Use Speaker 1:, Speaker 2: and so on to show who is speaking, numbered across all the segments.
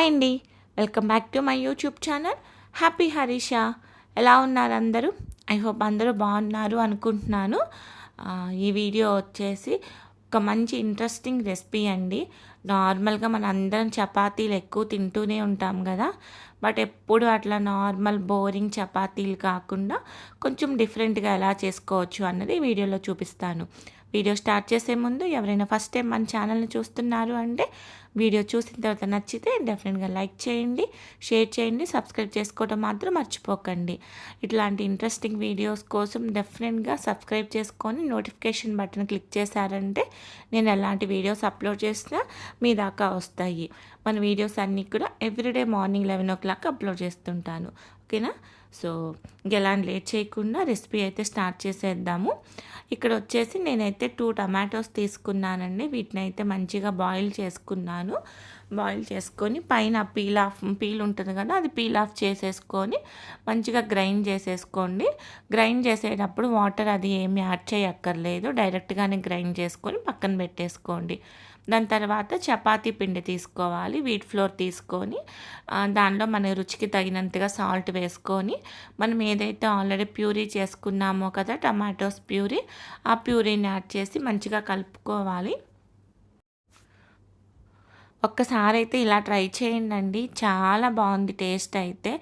Speaker 1: hi అండి welcome back to my YouTube channel happy Harisha ఎలా ఉన్నారు అందరూ ఐ హోప్ అందరూ బాగున్నారు అనుకుంటున్నాను ఈ వీడియో వచ్చేసి ఒక మంచి ఇంట్రెస్టింగ్ రెసిపీ అండి నార్మల్గా మన అందరం చపాతీలు ఎక్కువ తింటూనే ఉంటాం కదా బట్ ఎప్పుడు అట్లా నార్మల్ బోరింగ్ చపాతీలు కాకుండా కొంచెం డిఫరెంట్గా ఎలా చేసుకోవచ్చు అన్నది వీడియోలో చూపిస్తాను వీడియో స్టార్ట్ చేసే ముందు ఎవరైనా ఫస్ట్ టైం మన ఛానల్ని చూస్తున్నారు అంటే వీడియో చూసిన తర్వాత నచ్చితే డెఫినెట్గా లైక్ చేయండి షేర్ చేయండి సబ్స్క్రైబ్ చేసుకోవటం మాత్రం మర్చిపోకండి ఇట్లాంటి ఇంట్రెస్టింగ్ వీడియోస్ కోసం డెఫినెట్గా సబ్స్క్రైబ్ చేసుకొని నోటిఫికేషన్ బటన్ క్లిక్ చేశారంటే నేను ఎలాంటి వీడియోస్ అప్లోడ్ చేసినా మీ దాకా వస్తాయి మన వీడియోస్ అన్నీ కూడా everyday morning eleven o'clock upload చేస్తుంటాను ఓకేనా సో ఇంకెలా లేట్ చేయకుండా రెసిపీ అయితే స్టార్ట్ చేసేద్దాము ఇక్కడ వచ్చేసి నేనైతే టూ టమాటోస్ తీసుకున్నానండి వీటిని అయితే మంచిగా బాయిల్ చేసుకున్నాను బాయిల్ చేసుకొని పైన పీల్ ఆఫ్ పీల్ ఉంటుంది కదా అది పీల్ ఆఫ్ చేసేసుకొని మంచిగా గ్రైండ్ చేసేసుకోండి గ్రైండ్ చేసేటప్పుడు వాటర్ అది ఏమి యాడ్ చేయక్కర్లేదు డైరెక్ట్గానే గ్రైండ్ చేసుకొని పక్కన పెట్టేసుకోండి దాని తర్వాత చపాతీ పిండి తీసుకోవాలి వీట్ ఫ్లోర్ తీసుకొని దానిలో మన రుచికి తగినంతగా సాల్ట్ వేసుకొని మనం ఏదైతే ఆల్రెడీ ప్యూరీ చేసుకున్నామో కదా టమాటోస్ ప్యూరీ ఆ ప్యూరీని యాడ్ చేసి మంచిగా కలుపుకోవాలి ఒక్కసారి అయితే ఇలా ట్రై చేయండి చాలా బాగుంది టేస్ట్ అయితే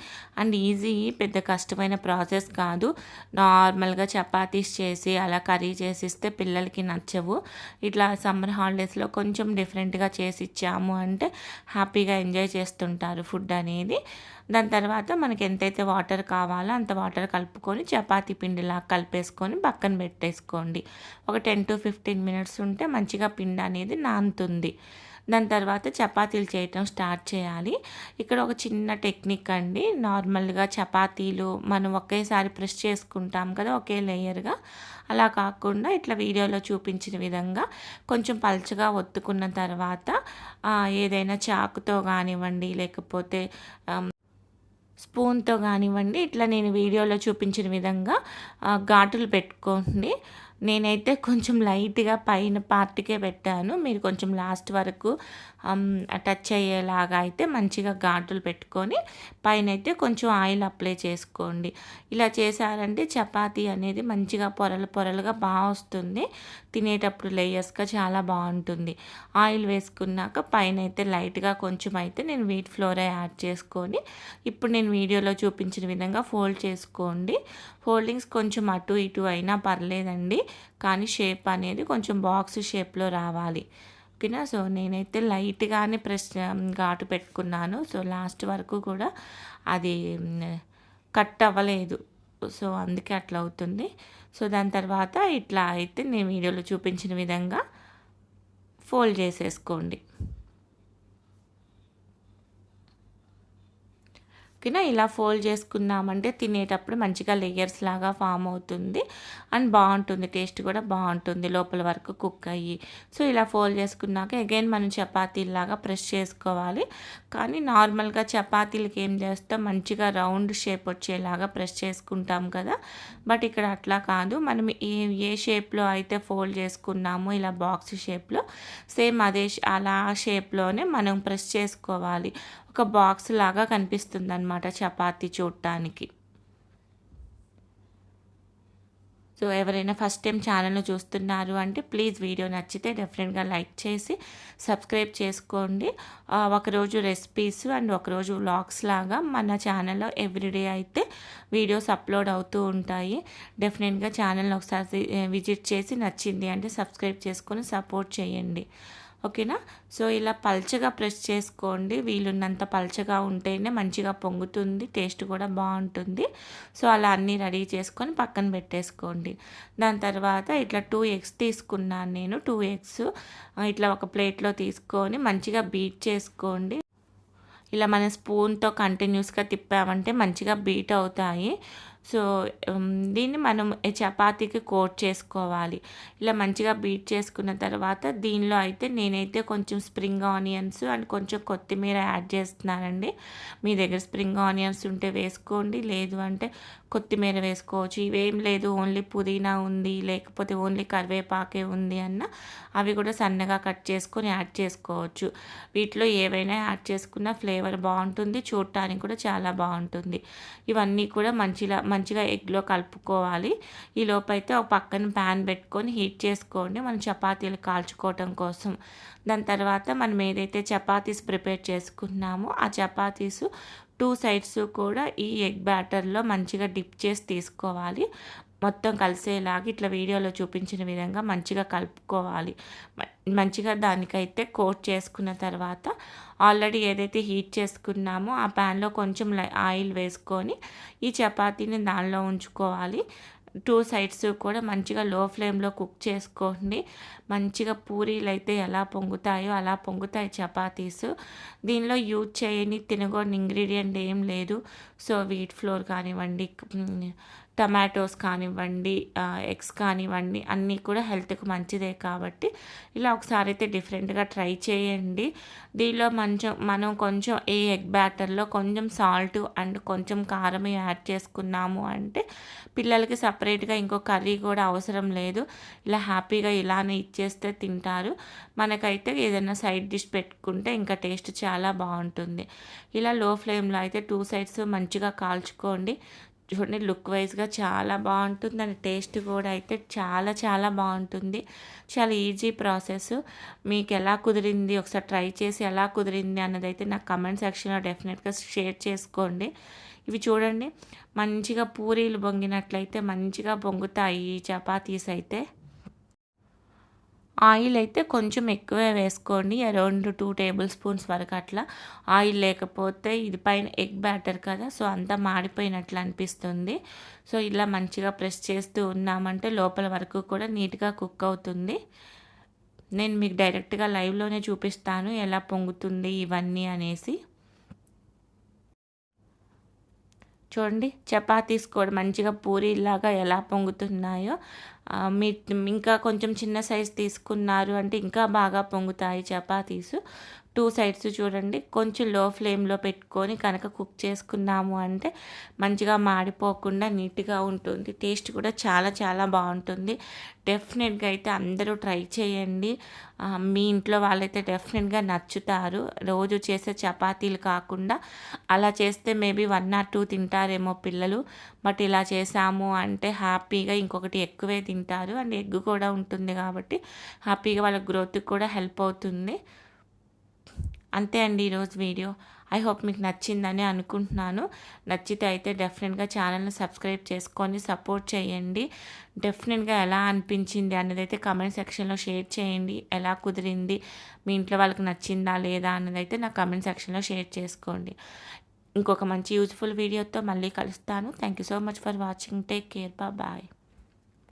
Speaker 1: అండ్ ఈజీ పెద్ద కష్టమైన ప్రాసెస్ కాదు నార్మల్గా చపాతీస్ చేసి అలా కర్రీ చేసి ఇస్తే పిల్లలకి నచ్చవు ఇట్లా సమ్మర్ హాలిడేస్లో కొంచెం డిఫరెంట్గా చేసి ఇచ్చాము అంటే హ్యాపీగా ఎంజాయ్ చేస్తుంటారు ఫుడ్ అనేది దాని తర్వాత మనకి ఎంతైతే వాటర్ కావాలో అంత వాటర్ కలుపుకొని చపాతీ పిండిలా కలిపేసుకొని పక్కన పెట్టేసుకోండి ఒక టెన్ టు ఫిఫ్టీన్ మినిట్స్ ఉంటే మంచిగా పిండి అనేది నానుతుంది దాని తర్వాత చపాతీలు చేయటం స్టార్ట్ చేయాలి ఇక్కడ ఒక చిన్న టెక్నిక్ అండి నార్మల్గా చపాతీలు మనం ఒకేసారి ప్రెస్ చేసుకుంటాం కదా ఒకే లేయర్గా అలా కాకుండా ఇట్లా వీడియోలో చూపించిన విధంగా కొంచెం పల్చగా ఒత్తుకున్న తర్వాత ఏదైనా చాకుతో కానివ్వండి లేకపోతే స్పూన్తో కానివ్వండి ఇట్లా నేను వీడియోలో చూపించిన విధంగా ఘాటులు పెట్టుకోండి నేనైతే కొంచెం లైట్గా పైన పార్ట్కే పెట్టాను మీరు కొంచెం లాస్ట్ వరకు టచ్ అయ్యేలాగా అయితే మంచిగా ఘాటులు పెట్టుకొని పైన అయితే కొంచెం ఆయిల్ అప్లై చేసుకోండి ఇలా చేశారంటే చపాతీ అనేది మంచిగా పొరలు పొరలుగా బాగా వస్తుంది తినేటప్పుడు లేయర్స్గా చాలా బాగుంటుంది ఆయిల్ వేసుకున్నాక పైన అయితే లైట్గా కొంచెం అయితే నేను వీట్ ఫ్లోరే యాడ్ చేసుకొని ఇప్పుడు నేను వీడియోలో చూపించిన విధంగా ఫోల్డ్ చేసుకోండి ఫోల్డింగ్స్ కొంచెం అటు ఇటు అయినా పర్లేదండి కానీ షేప్ అనేది కొంచెం బాక్స్ షేప్లో రావాలి ఓకేనా సో నేనైతే లైట్గానే ప్రెస్ ఘాటు పెట్టుకున్నాను సో లాస్ట్ వరకు కూడా అది కట్ అవ్వలేదు సో అందుకే అట్లా అవుతుంది సో దాని తర్వాత ఇట్లా అయితే నేను వీడియోలో చూపించిన విధంగా ఫోల్డ్ చేసేసుకోండి ఓకేనా ఇలా ఫోల్డ్ చేసుకున్నామంటే తినేటప్పుడు మంచిగా లేయర్స్ లాగా ఫామ్ అవుతుంది అండ్ బాగుంటుంది టేస్ట్ కూడా బాగుంటుంది లోపల వరకు కుక్ అయ్యి సో ఇలా ఫోల్డ్ చేసుకున్నాక అగైన్ మనం చపాతీలాగా ప్రెస్ చేసుకోవాలి కానీ నార్మల్గా చపాతీలకి ఏం చేస్తాం మంచిగా రౌండ్ షేప్ వచ్చేలాగా ప్రెస్ చేసుకుంటాం కదా బట్ ఇక్కడ అట్లా కాదు మనం ఏ ఏ షేప్లో అయితే ఫోల్డ్ చేసుకున్నామో ఇలా బాక్స్ షేప్లో సేమ్ అదే అలా షేప్లోనే మనం ప్రెస్ చేసుకోవాలి ఒక బాక్స్ లాగా కనిపిస్తుంది అనమాట చపాతీ చూడటానికి సో ఎవరైనా ఫస్ట్ టైం ఛానల్ను చూస్తున్నారు అంటే ప్లీజ్ వీడియో నచ్చితే డెఫినెట్గా లైక్ చేసి సబ్స్క్రైబ్ చేసుకోండి ఒకరోజు రెసిపీస్ అండ్ ఒకరోజు వ్లాగ్స్ లాగా మన ఛానల్లో ఎవ్రీడే అయితే వీడియోస్ అప్లోడ్ అవుతూ ఉంటాయి డెఫినెట్గా ఛానల్ని ఒకసారి విజిట్ చేసి నచ్చింది అంటే సబ్స్క్రైబ్ చేసుకొని సపోర్ట్ చేయండి ఓకేనా సో ఇలా పల్చగా ప్రెస్ చేసుకోండి వీలున్నంత పల్చగా ఉంటేనే మంచిగా పొంగుతుంది టేస్ట్ కూడా బాగుంటుంది సో అలా అన్నీ రెడీ చేసుకొని పక్కన పెట్టేసుకోండి దాని తర్వాత ఇట్లా టూ ఎగ్స్ తీసుకున్నాను నేను టూ ఎగ్స్ ఇట్లా ఒక ప్లేట్లో తీసుకొని మంచిగా బీట్ చేసుకోండి ఇలా మనం స్పూన్తో కంటిన్యూస్గా తిప్పామంటే మంచిగా బీట్ అవుతాయి సో దీన్ని మనం చపాతీకి కోట్ చేసుకోవాలి ఇలా మంచిగా బీట్ చేసుకున్న తర్వాత దీనిలో అయితే నేనైతే కొంచెం స్ప్రింగ్ ఆనియన్స్ అండ్ కొంచెం కొత్తిమీర యాడ్ చేస్తున్నానండి మీ దగ్గర స్ప్రింగ్ ఆనియన్స్ ఉంటే వేసుకోండి లేదు అంటే కొత్తిమీర వేసుకోవచ్చు ఇవేం లేదు ఓన్లీ పుదీనా ఉంది లేకపోతే ఓన్లీ కరివేపాకే ఉంది అన్న అవి కూడా సన్నగా కట్ చేసుకొని యాడ్ చేసుకోవచ్చు వీటిలో ఏవైనా యాడ్ చేసుకున్న ఫ్లేవర్ బాగుంటుంది చూడటానికి కూడా చాలా బాగుంటుంది ఇవన్నీ కూడా మంచిగా మంచిగా ఎగ్లో కలుపుకోవాలి ఈ లోపైతే ఒక పక్కన ప్యాన్ పెట్టుకొని హీట్ చేసుకోండి మనం చపాతీలు కాల్చుకోవటం కోసం దాని తర్వాత మనం ఏదైతే చపాతీస్ ప్రిపేర్ చేసుకున్నామో ఆ చపాతీస్ టూ సైడ్స్ కూడా ఈ ఎగ్ బ్యాటర్లో మంచిగా డిప్ చేసి తీసుకోవాలి మొత్తం కలిసేలాగా ఇట్లా వీడియోలో చూపించిన విధంగా మంచిగా కలుపుకోవాలి మంచిగా దానికైతే కోట్ చేసుకున్న తర్వాత ఆల్రెడీ ఏదైతే హీట్ చేసుకున్నామో ఆ ప్యాన్లో కొంచెం ఆయిల్ వేసుకొని ఈ చపాతీని దానిలో ఉంచుకోవాలి టూ సైడ్స్ కూడా మంచిగా లో ఫ్లేమ్లో కుక్ చేసుకోండి మంచిగా పూరీలు అయితే ఎలా పొంగుతాయో అలా పొంగుతాయి చపాతీస్ దీనిలో యూజ్ చేయని తినగొని ఇంగ్రీడియంట్ ఏం లేదు సో వీట్ ఫ్లోర్ కానివ్వండి టమాటోస్ కానివ్వండి ఎగ్స్ కానివ్వండి అన్నీ కూడా హెల్త్కి మంచిదే కాబట్టి ఇలా ఒకసారి అయితే డిఫరెంట్గా ట్రై చేయండి దీనిలో మంచం మనం కొంచెం ఏ ఎగ్ బ్యాటర్లో కొంచెం సాల్ట్ అండ్ కొంచెం కారం యాడ్ చేసుకున్నాము అంటే పిల్లలకి సపరేట్గా ఇంకో కర్రీ కూడా అవసరం లేదు ఇలా హ్యాపీగా ఇలానే ఇచ్చేస్తే తింటారు మనకైతే ఏదైనా సైడ్ డిష్ పెట్టుకుంటే ఇంకా టేస్ట్ చాలా బాగుంటుంది ఇలా లో ఫ్లేమ్లో అయితే టూ సైడ్స్ మంచిగా కాల్చుకోండి చూడండి లుక్ వైజ్గా చాలా బాగుంటుంది అండ్ టేస్ట్ కూడా అయితే చాలా చాలా బాగుంటుంది చాలా ఈజీ ప్రాసెస్ మీకు ఎలా కుదిరింది ఒకసారి ట్రై చేసి ఎలా కుదిరింది అన్నది అయితే నాకు కమెంట్ సెక్షన్లో డెఫినెట్గా షేర్ చేసుకోండి ఇవి చూడండి మంచిగా పూరీలు బొంగినట్లయితే మంచిగా బొంగుతాయి చపాతీస్ అయితే ఆయిల్ అయితే కొంచెం ఎక్కువే వేసుకోండి అరౌండ్ టూ టేబుల్ స్పూన్స్ వరకు అట్లా ఆయిల్ లేకపోతే ఇది పైన ఎగ్ బ్యాటర్ కదా సో అంతా మాడిపోయినట్లు అనిపిస్తుంది సో ఇలా మంచిగా ప్రెస్ చేస్తూ ఉన్నామంటే లోపల వరకు కూడా నీట్గా కుక్ అవుతుంది నేను మీకు డైరెక్ట్గా లైవ్లోనే చూపిస్తాను ఎలా పొంగుతుంది ఇవన్నీ అనేసి చూడండి చపాతీస్ కూడా మంచిగా లాగా ఎలా పొంగుతున్నాయో మీ ఇంకా కొంచెం చిన్న సైజ్ తీసుకున్నారు అంటే ఇంకా బాగా పొంగుతాయి చపాతీసు టూ సైడ్స్ చూడండి కొంచెం లో ఫ్లేమ్లో పెట్టుకొని కనుక కుక్ చేసుకున్నాము అంటే మంచిగా మాడిపోకుండా నీట్గా ఉంటుంది టేస్ట్ కూడా చాలా చాలా బాగుంటుంది డెఫినెట్గా అయితే అందరూ ట్రై చేయండి మీ ఇంట్లో వాళ్ళైతే డెఫినెట్గా నచ్చుతారు రోజు చేసే చపాతీలు కాకుండా అలా చేస్తే మేబీ వన్ ఆర్ టూ తింటారేమో పిల్లలు బట్ ఇలా చేసాము అంటే హ్యాపీగా ఇంకొకటి ఎక్కువే తింటారు అండ్ ఎగ్ కూడా ఉంటుంది కాబట్టి హ్యాపీగా వాళ్ళ గ్రోత్కి కూడా హెల్ప్ అవుతుంది అంతే అండి ఈరోజు వీడియో ఐ హోప్ మీకు నచ్చిందని అనుకుంటున్నాను నచ్చితే అయితే డెఫినెట్గా ఛానల్ని సబ్స్క్రైబ్ చేసుకొని సపోర్ట్ చేయండి డెఫినెట్గా ఎలా అనిపించింది అనేది అయితే కమెంట్ సెక్షన్లో షేర్ చేయండి ఎలా కుదిరింది మీ ఇంట్లో వాళ్ళకి నచ్చిందా లేదా అన్నది అయితే నా కమెంట్ సెక్షన్లో షేర్ చేసుకోండి ఇంకొక మంచి యూజ్ఫుల్ వీడియోతో మళ్ళీ కలుస్తాను thank you so much for watching take care బా బాయ్